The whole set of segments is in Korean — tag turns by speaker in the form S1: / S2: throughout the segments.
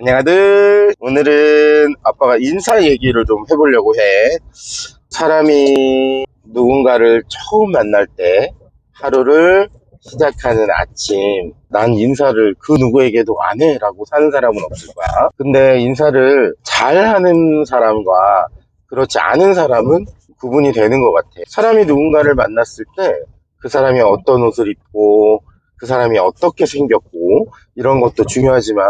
S1: 안녕하들. 오늘은 아빠가 인사 얘기를 좀 해보려고 해. 사람이 누군가를 처음 만날 때 하루를 시작하는 아침, 난 인사를 그 누구에게도 안 해. 라고 사는 사람은 없을 거야. 근데 인사를 잘 하는 사람과 그렇지 않은 사람은 구분이 되는 것 같아. 사람이 누군가를 만났을 때 그 사람이 어떤 옷을 입고 그 사람이 어떻게 생겼고 이런 것도 중요하지만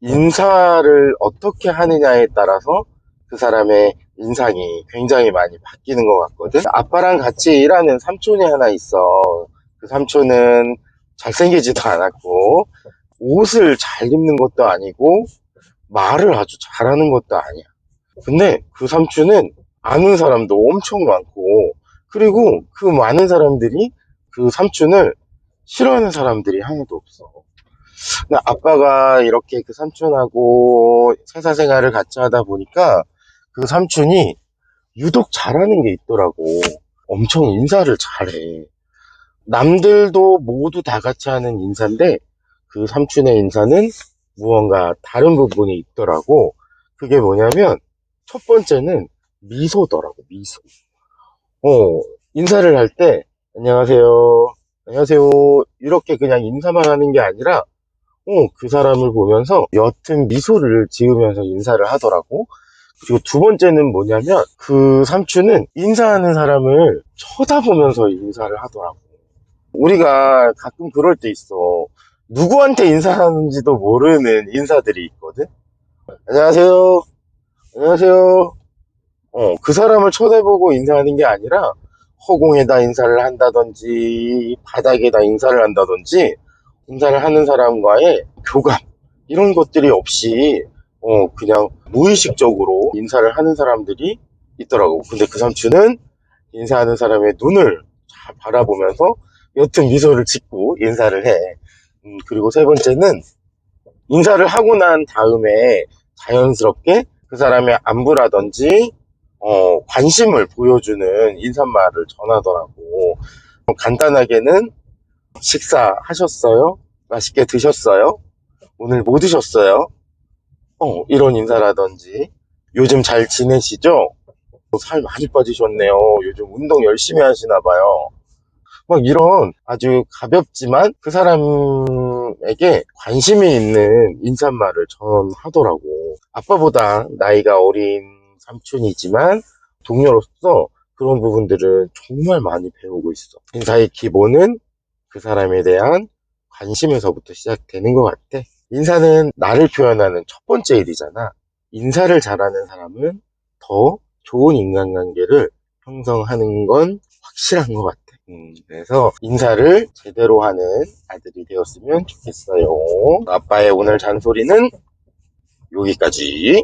S1: 인사를 어떻게 하느냐에 따라서 그 사람의 인상이 굉장히 많이 바뀌는 것 같거든. 아빠랑 같이 일하는 삼촌이 하나 있어. 그 삼촌은 잘생기지도 않았고 옷을 잘 입는 것도 아니고 말을 아주 잘하는 것도 아니야. 근데 그 삼촌은 아는 사람도 엄청 많고 그리고 그 많은 사람들이 그 삼촌을 싫어하는 사람들이 하나도 없어. 아빠가 이렇게 그 삼촌하고 회사 생활을 같이 하다 보니까 그 삼촌이 유독 잘하는 게 있더라고. 엄청 인사를 잘해. 남들도 모두 다 같이 하는 인사인데 그 삼촌의 인사는 무언가 다른 부분이 있더라고. 그게 뭐냐면 첫 번째는 미소더라고, 미소. 어, 인사를 할 때 안녕하세요. 안녕하세요. 이렇게 그냥 인사만 하는 게 아니라 어, 그 사람을 보면서 옅은 미소를 지으면서 인사를 하더라고. 그리고 두 번째는 뭐냐면 그 삼촌은 인사하는 사람을 쳐다보면서 인사를 하더라고. 우리가 가끔 그럴 때 있어. 누구한테 인사하는지도 모르는 인사들이 있거든. 안녕하세요. 안녕하세요. 어, 그 사람을 쳐다보고 인사하는 게 아니라 허공에다 인사를 한다든지 바닥에다 인사를 한다든지 인사를 하는 사람과의 교감 이런 것들이 없이 어, 그냥 무의식적으로 인사를 하는 사람들이 있더라고. 근데 그 삼촌은 인사하는 사람의 눈을 잘 바라보면서 옅은 미소를 짓고 인사를 해. 음, 그리고 세 번째는 인사를 하고 난 다음에 자연스럽게 그 사람의 안부라든지 어, 관심을 보여주는 인사말을 전하더라고. 어, 간단하게는 식사하셨어요? 맛있게 드셨어요? 오늘 뭐 드셨어요? 어, 이런 인사라든지 요즘 잘 지내시죠? 어, 살 많이 빠지셨네요. 요즘 운동 열심히 하시나 봐요. 막 이런 아주 가볍지만 그 사람에게 관심이 있는 인사말을 전하더라고. 아빠보다 나이가 어린 삼촌이지만 동료로서 그런 부분들은 정말 많이 배우고 있어. 인사의 기본은 그 사람에 대한 관심에서부터 시작되는 것 같아. 인사는 나를 표현하는 첫 번째 일이잖아. 인사를 잘하는 사람은 더 좋은 인간관계를 형성하는 건 확실한 것 같아. 음, 그래서 인사를 제대로 하는 아들이 되었으면 좋겠어요. 아빠의 오늘 잔소리는 여기까지.